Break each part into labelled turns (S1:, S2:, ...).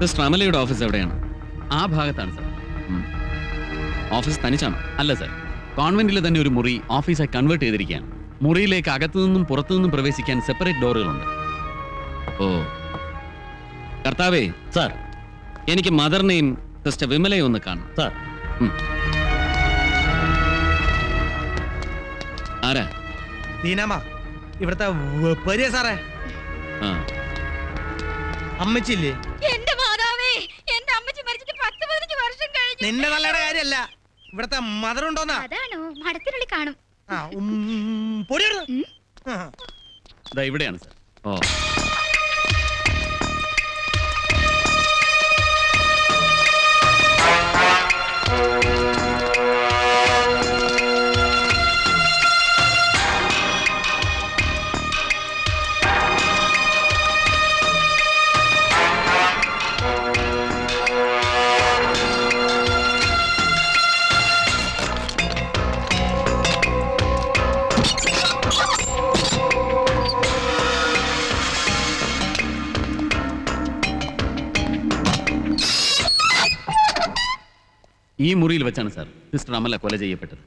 S1: Sister അമലയുടെ office എവിടെയാണ്?
S2: ആ ഭാഗത്താണ് സാർ.
S1: ഓഫീസ് തനിച്ചാണ്?
S2: അല്ല സാർ. കോൺവെന്റിൽ തന്നെ ഒരു മുറി ഓഫീസായി കൺവേർട്ട് ചെയ്തിരിക്കുകയാണ്. മുറിയിലേക്ക് അകത്തു നിന്നും പുറത്തു നിന്നും പ്രവേശിക്കാൻ സെപ്പറേറ്റ് ഡോറുകളുണ്ട്.
S1: ഓ. കർത്താവേ
S2: സാർ
S1: എനിക്ക് മദറിനെയും സിസ്റ്റർ വിമലയും ഒന്ന് കാണണം.
S2: സാർ.
S1: ആരാ?
S3: നീനാമാ ഇവിടുത്തെ സാറേ. അമ്മച്ചില്ലേ
S4: കഴിഞ്ഞു
S3: നല്ലയുടെ കാര്യല്ല ഇവിടത്തെ മദർ ഉണ്ടോന്നാ?
S4: അതാണോ? മടത്തിനുള്ളിൽ കാണും.
S3: ആ, ഉം. ആ.
S2: ഇതാ ഇവിടെയാണ് സാർ
S1: ഓ.
S2: ഈ മുറിയിൽ വെച്ചാണ് സാർ സിസ്റ്റർ അമല കൊല ചെയ്യപ്പെട്ടത്.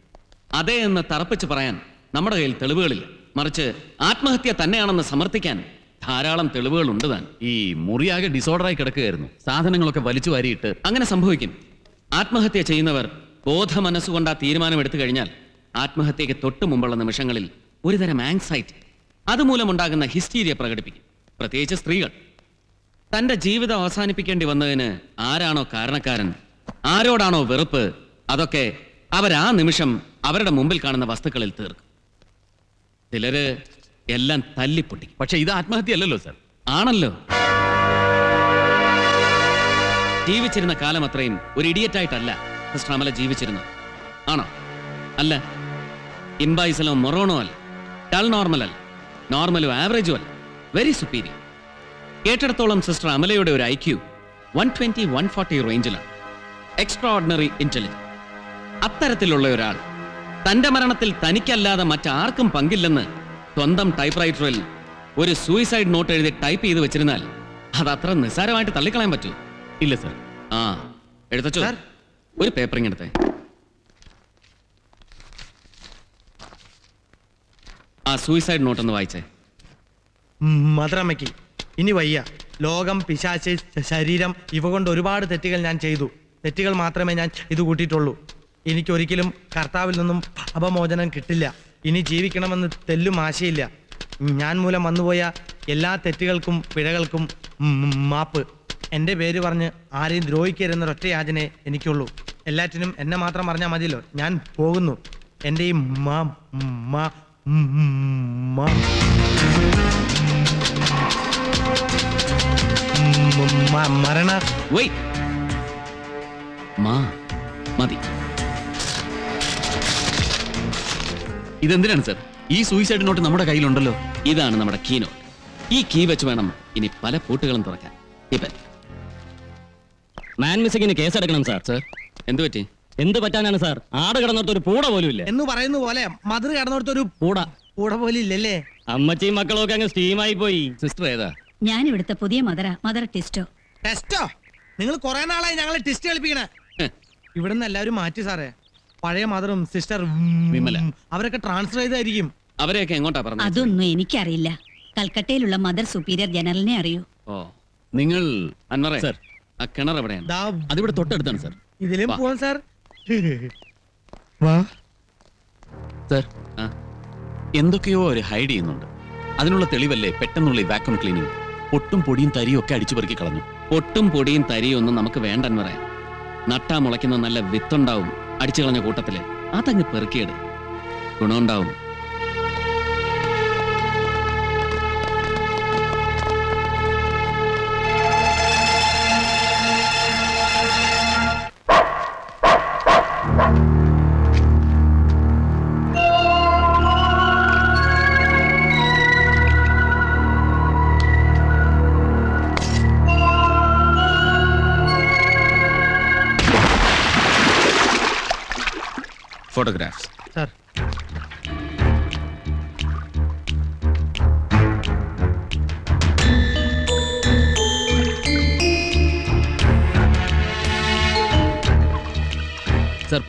S1: അതേ എന്ന് തറപ്പിച്ച് പറയാൻ നമ്മുടെ കയ്യിൽ തെളിവുകളില്ല. മറിച്ച് ആത്മഹത്യ തന്നെയാണെന്ന് സമർത്ഥിക്കാൻ ധാരാളം തെളിവുകളുണ്ട് താൻ.
S2: ഈ മുറിയാകെ ഡിസോർഡറായി കിടക്കുകയായിരുന്നു. സാധനങ്ങളൊക്കെ വലിച്ചു വാരിയിട്ട്
S1: അങ്ങനെ സംഭവിക്കും. ആത്മഹത്യ ചെയ്യുന്നവർ ബോധ മനസ്സുകൊണ്ട് ആ തീരുമാനം എടുത്തു കഴിഞ്ഞാൽ ആത്മഹത്യക്ക് തൊട്ട് മുമ്പുള്ള നിമിഷങ്ങളിൽ ഒരുതരം ആങ്സൈറ്റി അതുമൂലമുണ്ടാകുന്ന ഹിസ്റ്റീരിയ പ്രകടിപ്പിക്കും. പ്രത്യേകിച്ച് സ്ത്രീകൾ. തന്റെ ജീവിതം അവസാനിപ്പിക്കേണ്ടി വന്നതിന് ആരാണോ കാരണക്കാരൻ ആരോടാണോ വെറുപ്പ് അതൊക്കെ അവരാ നിമിഷം അവരുടെ മുമ്പിൽ കാണുന്ന വസ്തുക്കളിൽ തീർക്കും. ചിലര് എല്ലാം തല്ലിപ്പൊട്ടിക്കും
S2: പക്ഷെ ഇത് ആത്മഹത്യ അല്ലല്ലോ സർ.
S1: ആണല്ലോ. ജീവിച്ചിരുന്ന കാലം അത്രയും ഒരു ഇഡിയറ്റായിട്ടല്ല സിസ്റ്റർ അമല ജീവിച്ചിരുന്നത്. ആണോ? അല്ല. ഇംബൈസലോ മൊറോണോ അല്ല. ടൾ നോർമൽ അല്ല. നോർമലും ആവറേജും അല്ല. വെരി സുപ്പീരിയർ കേട്ടിടത്തോളം സിസ്റ്റർ അമലയുടെ ഒരു IQ Q one twenty one forty റേഞ്ചിലാണ്. എക്സ്ട്രാ ഓർഡിനറി ഇന്റലിജൻസ് അത്തരത്തിലുള്ള ഒരാൾ തന്റെ മരണത്തിൽ തനിക്കല്ലാതെ മറ്റാർക്കും പങ്കില്ലെന്ന് സ്വന്തം ടൈപ്പ്റൈറ്ററിൽ ഒരു സൂയിസൈഡ് നോട്ട് എഴുതി ടൈപ്പ് ചെയ്ത് വെച്ചിരുന്നാൽ അത് അത്ര നിസ്സാരമായിട്ട് തള്ളിക്കളയാൻ പറ്റൂ.
S2: ഇല്ല സാർ
S1: ആ എഴുതച്ചോ
S3: സാർ.
S1: ഒരു പേപ്പറിങ് എടുത്തേ. ആ സൂയിസൈഡ് നോട്ട് ഒന്ന് വായിച്ചേ.
S3: മധുരമ്മയ്ക്ക് ഇനി വയ്യ. ലോകം പിശാച്ച് ശരീരം ഇവ കൊണ്ട് ഒരുപാട് തെറ്റുകൾ ഞാൻ ചെയ്തു. തെറ്റുകൾ മാത്രമേ ഞാൻ ഇത് കൂട്ടിയിട്ടുള്ളൂ. എനിക്കൊരിക്കലും കർത്താവിൽ നിന്നും അപമോചനം കിട്ടില്ല. ഇനി ജീവിക്കണമെന്ന് തെല്ലും ആശയില്ല. ഞാൻ മൂലം വന്നുപോയ എല്ലാ തെറ്റുകൾക്കും പിഴകൾക്കും മാപ്പ്. എന്റെ പേര് പറഞ്ഞ് ആരെയും ദ്രോഹിക്കരുതെന്നൊരൊറ്റ യാചനയെ എനിക്കുള്ളൂ. എല്ലാറ്റിനും എന്നെ മാത്രം പറഞ്ഞാൽ മതിയല്ലോ. ഞാൻ പോകുന്നു. എന്റെ ഈ മാ മാ മരണ
S1: മാ മതി.
S2: ഇതെന്തിനാണ് സർ? ഈ സൂയിസൈഡ് നോട്ട് നമ്മുടെ കയ്യിലുണ്ടല്ലോ.
S1: ഇതാണ് നമ്മുടെ കീ നോട്ട് ഈ കീ വെച്ച് വേണം ഇനി പല പൂട്ടുകളും തുറക്കാൻ. ഇപ്പൻ
S5: മാൻ മിസ്സിങ്ങിന് കേസെടുക്കണം സാർ
S1: സർ എന്തു പറ്റി?
S5: എന്ത് പറ്റാനാണ് സാർ ആട് കിടന്നിട്ട് ഒരു പൂട പോലും ഇല്ല?
S3: എന്ന് പറയുന്ന പോലെ മധുര കടന്നിടത്തൊരു
S5: പൂട.
S3: പൂട പോലും ഇല്ലല്ലേ?
S5: അമ്മച്ചിയും മക്കളും ഒക്കെ അങ്ങ് സ്റ്റീമായി പോയി.
S2: സിസ്റ്റർ ഏതാ?
S6: ഞാൻ ഇവിടുത്തെ പുതിയ മദറ മദർ ടെസ്റ്റോ
S3: ടെസ്റ്റോ നിങ്ങൾ കുറെ നാളായി ഞങ്ങളെ ടെസ്റ്റ് കളിപ്പിക്കണേ. ഇവിടുന്ന് എല്ലാവരും മാറ്റി സാറേ. പഴയ മദറും സിസ്റ്റർ
S2: വിമല.
S3: അവരൊക്കെ ട്രാൻസ്ഫർ ചെയ്തായിരിക്കും
S1: അവരെയൊക്കെ എങ്ങോട്ടാ പറഞ്ഞത്?
S6: അതൊന്നും എനിക്കറിയില്ല. കൽക്കട്ടയിലുള്ള മദർ സുപ്പീരിയർ ജനറലിനെ അറിയൂ.
S1: ഓ
S2: നിങ്ങൾ
S1: അൻവറേ
S2: സർ.
S1: ആ കിണർ എവിടെയാണ്?
S3: ദാ
S2: അതിവിടെ തൊട്ടടുത്താണ് സാർ.
S3: ഇതിലും
S1: വാ.
S3: പോവാൻ സാർ. വാ.
S2: സാർ
S1: ആ.
S2: എന്തൊക്കെയോ അവർ ഹൈഡ് ചെയ്യുന്നുണ്ട്. അതിനുള്ള തെളിവല്ലേ പെട്ടെന്നുള്ള ഈ വാക്വം ക്ലീനിങ് ഒട്ടും പൊടിയും തരിയും ഒക്കെ അടിച്ചു പെറുക്കി കളഞ്ഞു.
S1: ഒട്ടും പൊടിയും തരിയും ഒന്നും നമുക്ക് വേണ്ടെന്ന് പറയാം നട്ടാ മുളയ്ക്കുന്ന നല്ല വിത്തുണ്ടാവും. അടിച്ചു കളഞ്ഞ കൂട്ടത്തിൽ. അതങ്ങ് പെറുക്കിയിട്. ഗുണമുണ്ടാവും. ഫോട്ടോഗ്രാഫ്സ്.
S3: സർ.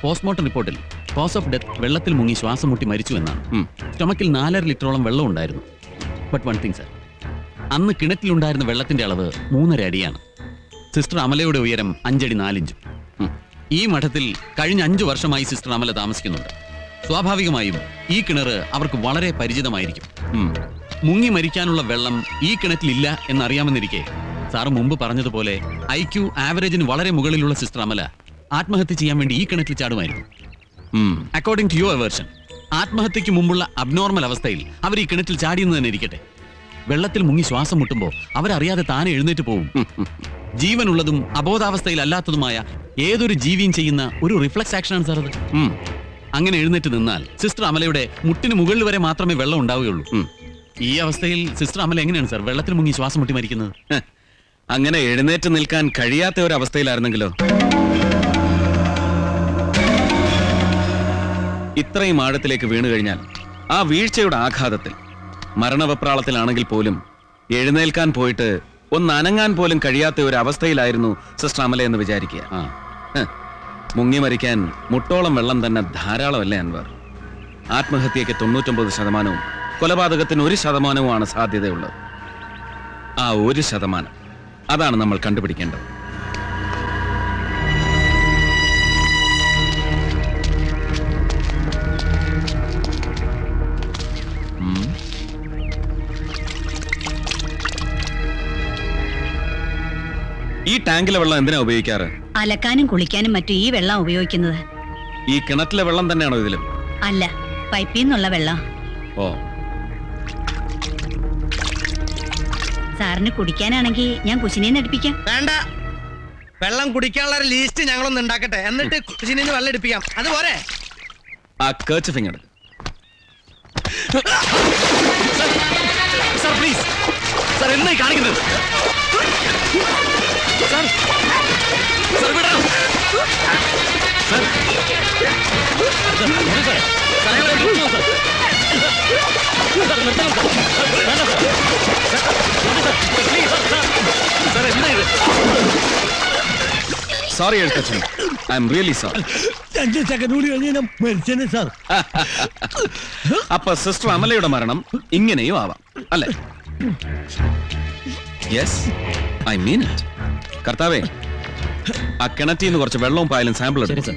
S2: പോസ്റ്റ്മോർട്ടം റിപ്പോർട്ടിൽ കോസ് ഓഫ് ഡെത്ത് വെള്ളത്തിൽ മുങ്ങി ശ്വാസം മുട്ടി മരിച്ചു എന്നാണ്. സ്റ്റൊമക്കിൽ നാലര ലിറ്ററോളം വെള്ളം ഉണ്ടായിരുന്നു. ബട്ട് വൺ തിങ് സർ അന്ന് കിണറ്റിലുണ്ടായിരുന്ന വെള്ളത്തിന്റെ അളവ് മൂന്നര അടിയാണ്. സിസ്റ്റർ അമലയുടെ ഉയരം അഞ്ചടി നാലിഞ്ചും. ഈ മഠത്തിൽ കഴിഞ്ഞ അഞ്ചു വർഷമായി സിസ്റ്റർ അമല താമസിക്കുന്നുണ്ട്. സ്വാഭാവികമായും ഈ കിണർ അവർക്ക് വളരെ പരിചിതമായിരിക്കും. മുങ്ങി മരിക്കാനുള്ള വെള്ളം ഈ കിണറ്റിലില്ല എന്നറിയാമെന്നിരിക്കെ സാർ മുമ്പ് പറഞ്ഞതുപോലെ ഐ ക്യു ആവറേജിന് വളരെ മുകളിലുള്ള സിസ്റ്റർ അമല ആത്മഹത്യ ചെയ്യാൻ വേണ്ടി ഈ കിണറ്റിൽ ചാടുമായിരുന്നു. അക്കോർഡിംഗ് ടു യുവർ വേർഷൻ ആത്മഹത്യക്ക് മുമ്പുള്ള അബ്നോർമൽ അവസ്ഥയിൽ അവർ ഈ കിണറ്റിൽ ചാടിയെന്ന് തന്നെ ഇരിക്കട്ടെ. വെള്ളത്തിൽ മുങ്ങി ശ്വാസം മുട്ടുമ്പോൾ അവരറിയാതെ താനെ എഴുന്നേറ്റ് പോകും ജീവനുള്ളതും അബോധാവസ്ഥയിലല്ലാത്തതുമായ ഏതൊരു ജീവിയും ചെയ്യുന്ന ഒരു റിഫ്ലക്സ് ആക്ഷനാണ് സാർ അത്. അങ്ങനെ എഴുന്നേറ്റ് നിന്നാൽ സിസ്റ്റർ അമലയുടെ മുട്ടിന് മുകളിൽ വരെ മാത്രമേ വെള്ളം ഉണ്ടാവുകയുള്ളൂ. ഈ അവസ്ഥയിൽ സിസ്റ്റർ അമല എങ്ങനെയാണ് സാർ വെള്ളത്തിൽ മുങ്ങി ശ്വാസം മുട്ടി മരിക്കുന്നത്?
S1: അങ്ങനെ എഴുന്നേറ്റ് നിൽക്കാൻ കഴിയാത്ത ഒരു അവസ്ഥയിലായിരുന്നെങ്കിലോ? ഇത്രയും ആഴത്തിലേക്ക് വീണു കഴിഞ്ഞാൽ ആ വീഴ്ചയുടെ ആഘാതത്തിൽ മരണവെപ്രാളത്തിലാണെങ്കിൽ പോലും എഴുന്നേൽക്കാൻ പോയിട്ട് ഒന്ന് അനങ്ങാൻ പോലും കഴിയാത്ത ഒരു അവസ്ഥയിലായിരുന്നു സിസ്റ്റർ അമല എന്ന് വിചാരിക്കുക. മുങ്ങി മരിക്കാൻ മുട്ടോളം വെള്ളം തന്നെ ധാരാളമല്ലേ അൻവർ? ആത്മഹത്യയ്ക്ക് തൊണ്ണൂറ്റൊമ്പത് ശതമാനവും കൊലപാതകത്തിന് ഒരു ശതമാനവുമാണ് സാധ്യതയുള്ളത്. ആ ഒരു ശതമാനം. അതാണ് നമ്മൾ കണ്ടുപിടിക്കേണ്ടത്. ഈ ടാങ്കിലെ വെള്ളം എന്തിനാ ഉപയോഗിക്കാറ്?
S6: അലക്കാനും കുളിക്കാനും മറ്റും ഈ വെള്ളം ഉപയോഗിക്കുന്നത്.
S1: ഈ കിണറ്റിലെ വെള്ളം തന്നെയാണോ ഇതിലും?
S6: അല്ല പൈപ്പിൽ നിന്നുള്ള വെള്ളം.
S1: ഓ.
S6: സാറിന് കുടിക്കാനാണെങ്കിൽ ഞാൻ കുശിനെ അടുപ്പിക്കാം.
S3: വേണ്ട. വെള്ളം കുടിക്കാനുള്ള ഒരു ലീസ്റ്റ് ഞങ്ങളൊന്ന് ഉണ്ടാക്കട്ടെ. എന്നിട്ട് കുശിനിന്ന് വെള്ളം എടുപ്പിക്കാം. അത് പോരെ.
S1: ആ കേച്ച് ഫിംഗർ
S2: സാർ പ്ലീസ് സാർ എന്നായി കാണിക്കുന്നത്? Sir
S1: sorry Ezhuthachan. I'm really sorry
S7: അഞ്ച് സെക്കൻഡ് കൂടി കഴിഞ്ഞ് ഞാൻ മരിച്ചേനെ സാർ.
S1: അപ്പൊ സിസ്റ്റർ അമലയുടെ മരണം ഇങ്ങനെയും ആവാം അല്ലെ? യെസ് ഐ മീൻ ഇറ്റ് കർത്താവേ ആ കിണറ്റിൽ നിന്ന് കുറച്ച് വെള്ളവും പായലും സാമ്പിൾ എടുക്കും.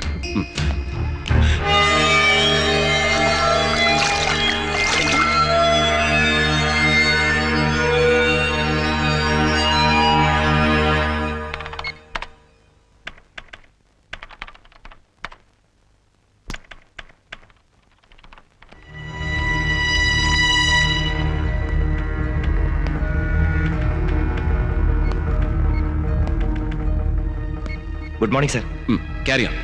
S8: Good morning sir.
S1: Carry on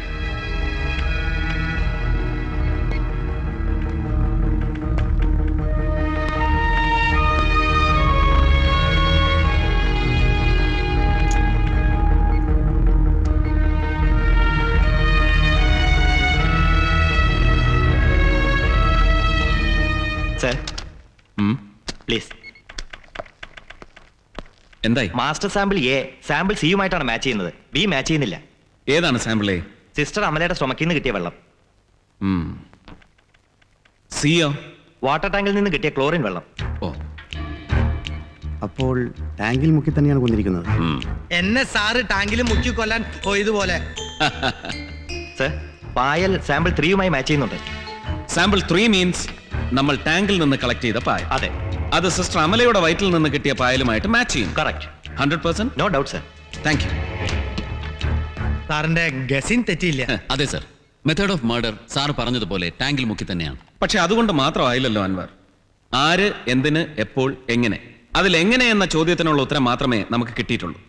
S8: sir. Please.
S1: എന്തായി?
S8: മാസ്റ്റർ സാമ്പിൾ എ സാമ്പിൾ സിയുമായിട്ടാണ് മാച്ച് ചെയ്യുന്നത്. ബി മാച്ച് ചെയ്യുന്നില്ല.
S1: ഏതാണ് സാമ്പിളേ?
S8: സിസ്റ്റർ അമലയുടെ സ്tomach നിന്ന് കിട്ടിയ വെള്ളം.
S1: സിയോ?
S8: വാട്ടർ ടാങ്കിൽ നിന്ന് കിട്ടിയ ക്ലോറിൻ വെള്ളം.
S1: ഓ.
S9: അപ്പോൾ ടാങ്കിൽ മുക്കി തന്നെയാണ്
S1: കൊണ്ടിരിക്കുന്നത്
S3: എന്നെ സാറ് ടാങ്കിൽ മുക്കി കൊല്ലാൻ പോയതുപോലെ.
S8: സർ പായൽ സാമ്പിൾ ത്രീയുമായി മാച്ച് ചെയ്യുന്നുണ്ട്.
S1: സാമ്പിൾ ത്രീ മീൻസ് നമ്മൾ ടാങ്കിൽ നിന്ന് കളക്ട് ചെയ്ത പായ
S8: അതെ.
S1: അത് സിസ്റ്റർ അമലയുടെ വയറ്റിൽ നിന്ന് കിട്ടിയ പായലുമായിട്ട് മാച്ച് ചെയ്യും
S8: correct.
S1: Hundred percent?
S8: No doubt sir.
S1: Thank you.
S3: സാറിന്റെ ഗസിൻ തെറ്റിയില്ല.
S2: അതെ sir. Method of murder sir പറഞ്ഞതുപോലെ ടാങ്കിൽ മുക്കി തന്നെയാണ്.
S1: പക്ഷെ അതുകൊണ്ട് മാത്രമായില്ലല്ലോ അൻവർ. ആര് എന്തിന് എപ്പോൾ എങ്ങനെ? അതിൽ എങ്ങനെ എന്ന ചോദ്യത്തിനുള്ള ഉത്തരം മാത്രമേ നമുക്ക് കിട്ടിയിട്ടുള്ളൂ.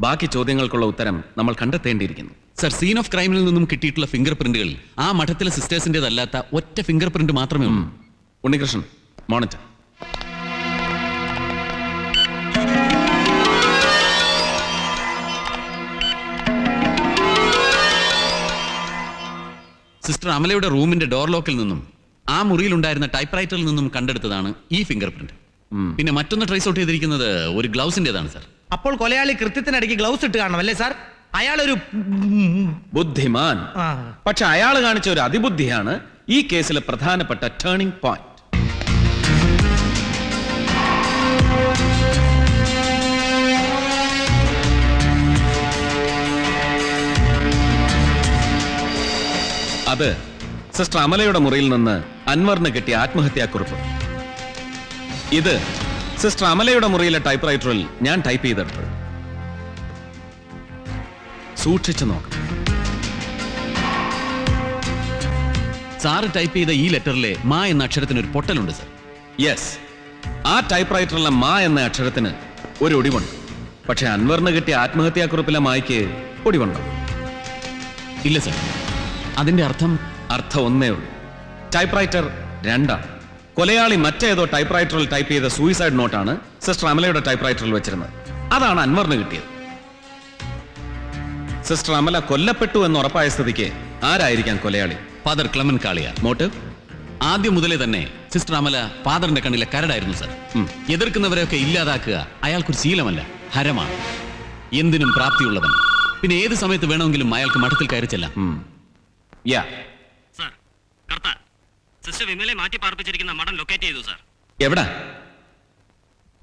S1: ബാക്കി ചോദ്യങ്ങൾക്കുള്ള ഉത്തരം നമ്മൾ കണ്ടെത്തേണ്ടിയിരിക്കുന്നു.
S2: സർ സീൻ ഓഫ് ക്രൈമിൽ നിന്നും കിട്ടിയിട്ടുള്ള ഫിംഗർ പ്രിന്റുകളിൽ ആ മഠത്തിലെ സിസ്റ്റേഴ്സിന്റേതല്ലാത്ത ഒറ്റ ഫിംഗർ പ്രിന്റ് മാത്രമേ ഉള്ളൂ.
S1: ഉണ്ണികൃഷ്ണൻ മോണിറ്റർ.
S2: സിസ്റ്റർ അമലയുടെ റൂമിന്റെ ഡോർ ലോക്കിൽ നിന്നും ആ മുറിയിലുണ്ടായിരുന്ന ടൈപ്പ് റൈറ്ററിൽ നിന്നും കണ്ടെടുത്തതാണ് ഈ ഫിംഗർ പ്രിന്റ് പിന്നെ മറ്റൊന്ന് ട്രേസ് ഔട്ട് ചെയ്തിരിക്കുന്നത് ഒരു ഗ്ലൗസിന്റേതാണ് സർ
S3: അപ്പോൾ കൊലയാളി കൃത്യത്തിനിടയ്ക്ക് ഗ്ലൗസ് ഇട്ട് കാണണം അല്ലേ സാർ അയാളൊരു
S1: ബുദ്ധിമാൻ. പക്ഷെ അയാൾ കാണിച്ച ഒരു അതിബുദ്ധിയാണ് ഈ കേസിലെ പ്രധാനപ്പെട്ട ടേണിംഗ് പോയിന്റ് അത് സിസ്റ്റർ അമലയുടെ മുറിയിൽ നിന്ന് അൻവറിന് കിട്ടിയ ആത്മഹത്യാക്കുറിപ്പ്. ഇത് സിസ്റ്റർ അമലയുടെ മുറിയിലെ ടൈപ്പ് റൈറ്ററിൽ ഞാൻ ടൈപ്പ് ചെയ്തെടുത്തു സൂക്ഷിച്ചു നോക്ക.
S2: സാറ് ടൈപ്പ് ചെയ്ത ഈ ലെറ്ററിലെ മാ എന്ന അക്ഷരത്തിന് ഒരു പൊട്ടലുണ്ട് സർ.
S1: യെസ് ആ ടൈപ്പ് റൈറ്ററിലെ മാ എന്ന അക്ഷരത്തിന് ഒരു ഒടിവുണ്ട്. പക്ഷെ അൻവറിന് കിട്ടിയ ആത്മഹത്യാക്കുറിപ്പിലെ മായ്ക്ക് ഒടിവുണ്ടോ?
S2: ഇല്ല സർ. അതിന്റെ അർത്ഥം
S1: അർത്ഥം ഒന്നേ ഉള്ളൂ. ടൈപ്പ് റൈറ്റർ രണ്ടാണ്. കൊലയാളി മറ്റേതോ ടൈപ്പ് റൈറ്ററിൽ ടൈപ്പ് ചെയ്ത സൂയിസൈഡ് നോട്ടാണ് സിസ്റ്റർ അമലയുടെ ടൈപ്പ് റൈറ്ററിൽ വെച്ചിരുന്നത്. അതാണ് അൻവറിന് കിട്ടിയത്. സിസ്റ്റർ അമല കൊല്ലപ്പെട്ടു എന്ന് ഉറപ്പായ സ്ഥിതിക്ക് ആരായിരിക്കാം കൊലയാളി?
S2: Father Clement Kaliyar.
S1: മോട്ടീവ്
S2: ആദ്യം മുതലേ തന്നെ സിസ്റ്റർ അമല ഫാദറിന്റെ കണ്ണിലെ കരടായിരുന്നു സർ. എതിർക്കുന്നവരെയൊക്കെ ഇല്ലാതാക്കുക അയാൾക്കൊരു ശീലമല്ല ഹരമാണ്. എന്തിനും പ്രാപ്തിയുള്ളവൻ. പിന്നെ ഏത് സമയത്ത് വേണമെങ്കിലും അയാൾക്ക് മഠത്തിൽ കയറി ചെല്ലാം.
S1: യാ
S5: സാർ കർത്ത സിസ്റ്റർ വിമലെ മാറ്റി പാർപ്പിച്ചിരിക്കുന്ന മഠം ലൊക്കേറ്റ് ചെയ്തു സാർ
S1: എവിടെ?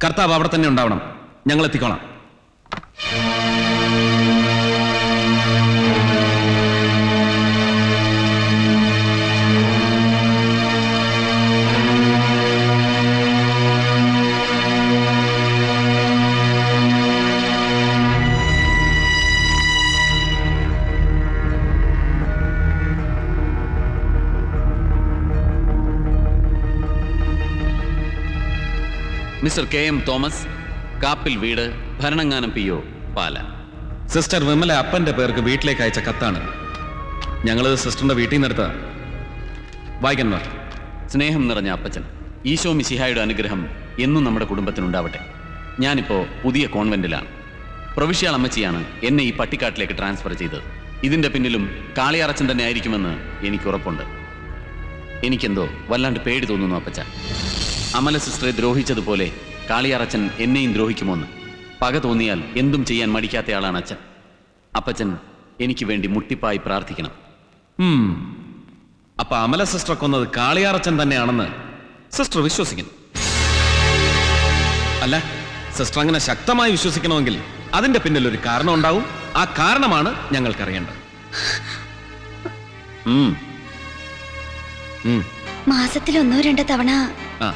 S1: കർത്താവ് അവിടെ തന്നെ ഉണ്ടാവണം. ഞങ്ങൾ എത്തിക്കോളാം
S2: mister K M Thomas Kappil വീട് Bharananganam P O Pala.
S1: Sister Vimala അപ്പന്റെ പേർക്ക് വീട്ടിലേക്ക് അയച്ച കത്താണ്. ഞങ്ങളത് സിസ്റ്ററിന്റെ വീട്ടിൽ നിന്ന് എടുത്ത വായിക്കന്മാർ
S2: സ്നേഹം നിറഞ്ഞ അപ്പച്ചൻ ഈശോ മിശിഹായുടെ അനുഗ്രഹം എന്നും നമ്മുടെ കുടുംബത്തിനുണ്ടാവട്ടെ. ഞാനിപ്പോ പുതിയ കോൺവെന്റിലാണ്. പ്രവിശ്യാൾ അമ്മച്ചിയാണ് എന്നെ ഈ പട്ടിക്കാട്ടിലേക്ക് ട്രാൻസ്ഫർ ചെയ്തത്. ഇതിന്റെ പിന്നിലും കാളിയറച്ചൻ തന്നെ ആയിരിക്കുമെന്ന് എനിക്ക് ഉറപ്പുണ്ട് എനിക്കെന്തോ വല്ലാണ്ട് പേടി തോന്നുന്നു അപ്പച്ച. അമല സിസ്റ്ററെ ദ്രോഹിച്ചതുപോലെ കാളിയാറച്ചൻ എന്നെയും ദ്രോഹിക്കുമോന്ന് പക തോന്നിയാൽ എന്തും ചെയ്യാൻ മടിക്കാത്തയാളാണ് അച്ഛൻ അപ്പച്ചൻ എനിക്ക് വേണ്ടി മുട്ടിപ്പായി പ്രാർത്ഥിക്കണം.
S1: അപ്പൊ അമല സിസ്റ്റർ കൊന്നത് കാളിയാറച്ചൻ തന്നെയാണെന്ന് സിസ്റ്റർ വിശ്വസിക്കുന്നു അല്ല സിസ്റ്റർ അങ്ങനെ ശക്തമായി വിശ്വസിക്കണമെങ്കിൽ അതിന്റെ പിന്നിൽ ഒരു കാരണം ഉണ്ടാവും ആ കാരണമാണ് ഞങ്ങൾക്കറിയേണ്ടത്.
S4: മാസത്തിൽ ഒന്നോ രണ്ടോ തവണ.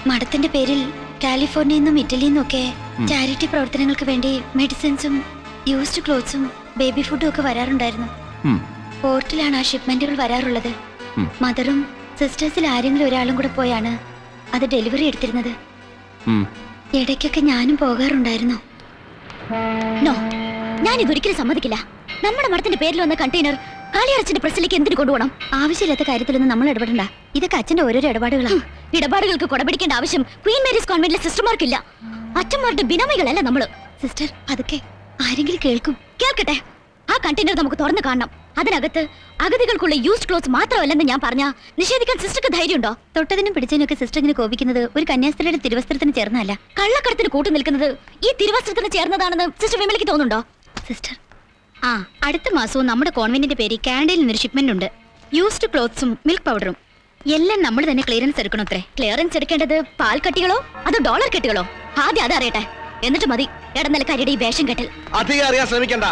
S4: മഠത്തിന്റെ പേരിൽ കാലിഫോർണിയയിൽ നിന്നും ഇറ്റലിയിൽ നിന്നൊക്കെ ഒക്കെ ചാരിറ്റി പ്രവർത്തനങ്ങൾക്ക് വേണ്ടി മെഡിസിൻസും യൂസ്ഡ് ക്ലോത്ത്സും ബേബി ഫുഡും ഒക്കെ വരാറുണ്ടായിരുന്നു. പോർട്ടിലാണ് ആ ഷിപ്മെന്റുകൾ വരാറുള്ളത്. മദറും സിസ്റ്റേഴ്സിൽ ആരെങ്കിലും ഒരാളും കൂടെ പോയാണ് അത് ഡെലിവറി എടുത്തിരുന്നത്. ഇടയ്ക്കൊക്കെ ഞാനും പോകാറുണ്ടായിരുന്നു. നോ ഞാൻ ഇതൊരിക്കലും സമ്മതിക്കില്ല. നമ്മുടെ മഠത്തിന്റെ പേരിൽ വന്ന കണ്ടെയ്നർ കാളിയറച്ചിന്റെ പ്രസിലേക്ക് എന്തിനു കൊണ്ടുപോകണം? ആവശ്യമില്ലാത്ത കാര്യത്തിലൊന്നും നമ്മൾ ഇടപെടണ്ട. ഇതൊക്കെ അച്ഛന്റെ ഓരോരോ ഇടപാടുകളാണ് ഇടപാടുകൾക്ക് കൊടപിടിക്കേണ്ട ആവശ്യം ക്വീൻ മേരീസ് കോൺവെന്റിലെ സിസ്റ്റർമാർക്കില്ല. അച്ഛന്മാരുടെ ബിനമികളല്ല നമ്മൾ. സിസ്റ്റർ അതൊക്കെ ആരെങ്കിലും കേൾക്കും. കേൾക്കട്ടെ. ആ കണ്ടെയ്നർ നമുക്ക് തുറന്നു കാണണം. അതിനകത്ത് അഗതികൾക്കുള്ള യൂസ്ഡ് ക്ലോത്ത് മാത്രമല്ലെന്ന് ഞാൻ പറഞ്ഞ നിഷേധിക്കാൻ സിസ്റ്റർക്ക് ധൈര്യമുണ്ടോ? തൊട്ടതിനും പിടിച്ചതിനൊക്കെ സിസ്റ്റർ ഇങ്ങനെ കോപിക്കുന്നത് ഒരു കന്യാസ്ത്രീയുടെ തിരുവസ്ത്രത്തിന് ചേർന്നല്ല കള്ളക്കടത്തിന് കൂട്ടു നിൽക്കുന്നത് ഈ തിരുവസ്ത്രത്തിന് ചേർന്നതാണെന്ന് സിസ്റ്റർ വിമലിക്ക് തോന്നുന്നുണ്ടോ? സിസ്റ്റർ ആ അടുത്ത മാസവും നമ്മുടെ കോൺവെന്റിന്റെ പേര് കാനഡയിൽ നിന്നൊരു ഷിപ്മെന്റ് ഉണ്ട്. യൂസ്ഡ് ക്ലോത്ത്സും മിൽക്ക് പൗഡറും എല്ലാം നമ്മൾ തന്നെ ക്ലിയറൻസ് എടുക്കണം അത്രേ. ക്ലിയറൻസ് എടുക്കേണ്ടത് പാൽ കട്ടികളോ അതോ ഡോളർ കെട്ടുകളോ? ആദ്യം അറിയട്ടെ. എന്നിട്ട് മതി. ഇടനിലക്കാരിയുടെ ഈ വേഷം കെട്ടൽ.
S10: അധികം അറിയാൻ ശ്രമിക്കണ്ട.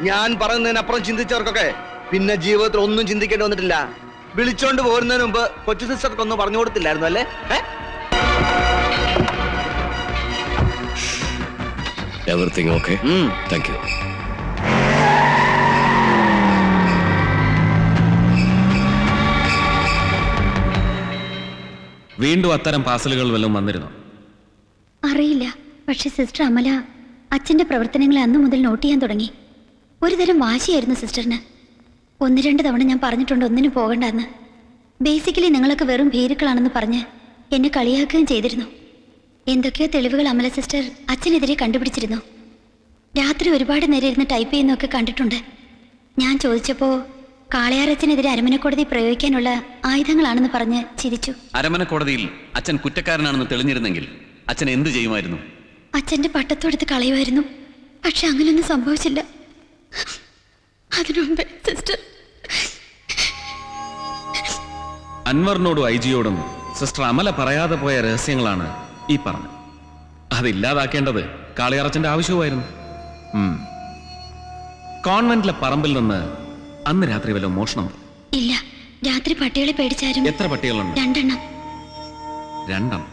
S10: ഞാൻ പറയുന്നതിനപ്പുറം ചിന്തിച്ചവർക്കൊക്കെ പിന്നെ ജീവിതത്തിൽ ഒന്നും ചിന്തിക്കേണ്ടി വന്നിട്ടില്ല. വിളിച്ചോണ്ട് പോരുന്നതിന് മുമ്പ് കൊച്ചു സിസ്റ്റർക്ക് ഒന്നും പറഞ്ഞു കൊടുത്തില്ലായിരുന്നു അല്ലേ? Everything
S5: everything okay thank you
S1: വീണ്ടും അത്തരം പാസലുകൾ വല്ലതും വന്നിരുന്നു?
S4: അറിയില്ല. പക്ഷെ സിസ്റ്റർ അമല അച്ഛന്റെ പ്രവർത്തനങ്ങളെ അന്ന് മുതൽ നോട്ട് ചെയ്യാൻ തുടങ്ങി. ഒരു തരം വാശിയായിരുന്നു സിസ്റ്ററിന്. ഒന്ന് രണ്ട് തവണ ഞാൻ പറഞ്ഞിട്ടുണ്ട് ഒന്നിനും പോകണ്ടെന്ന്. ബേസിക്കലി നിങ്ങളൊക്കെ വെറും ഭീരുക്കളാണെന്ന് പറഞ്ഞ് എന്നെ കളിയാക്കുകയും ചെയ്തിരുന്നു. എന്തൊക്കെയോ തെളിവുകൾ അമല സിസ്റ്റർ അച്ഛനെതിരെ കണ്ടുപിടിച്ചിരുന്നു. രാത്രി ഒരുപാട് നേരം ഇരുന്ന് ടൈപ്പ് ചെയ്യുന്നൊക്കെ കണ്ടിട്ടുണ്ട്. ഞാൻ ചോദിച്ചപ്പോൾ കാളയാറച്ചനെതിരെ അരമനക്കോടതി പ്രയോഗിക്കാനുള്ള ആയുധങ്ങളാണെന്ന് പറഞ്ഞ് ചിരിച്ചു.
S2: അരമന കോടതിയിൽ അച്ഛൻ കുറ്റക്കാരനാണെന്ന് തെളിഞ്ഞിരുന്നെങ്കിൽ അച്ഛൻ എന്ത് ചെയ്യുമായിരുന്നു?
S4: അച്ഛന്റെ പട്ടത്തോടുത്ത് കളയുമായിരുന്നു. പക്ഷെ അങ്ങനെയൊന്നും സംഭവിച്ചില്ല. സിസ്റ്റർ.
S1: അൻവറിനോടും ഐ ജിയോടും സിസ്റ്റർ അമല പറയാതെ പോയ രഹസ്യങ്ങളാണ് ഈ പറഞ്ഞത്. അതില്ലാതാക്കേണ്ടത് കാളിയറച്ചന്റെ ആവശ്യവുമായിരുന്നു. കോൺവെന്റിലെ പറമ്പിൽ നിന്ന് അന്ന് രാത്രി വല്ല മോഷണം?
S4: ഇല്ല. രാത്രി പട്ടികളെ പേടിച്ചാരും.
S1: എത്ര പട്ടികളുണ്ട്?
S4: രണ്ടെണ്ണം.
S1: രണ്ടെണ്ണം.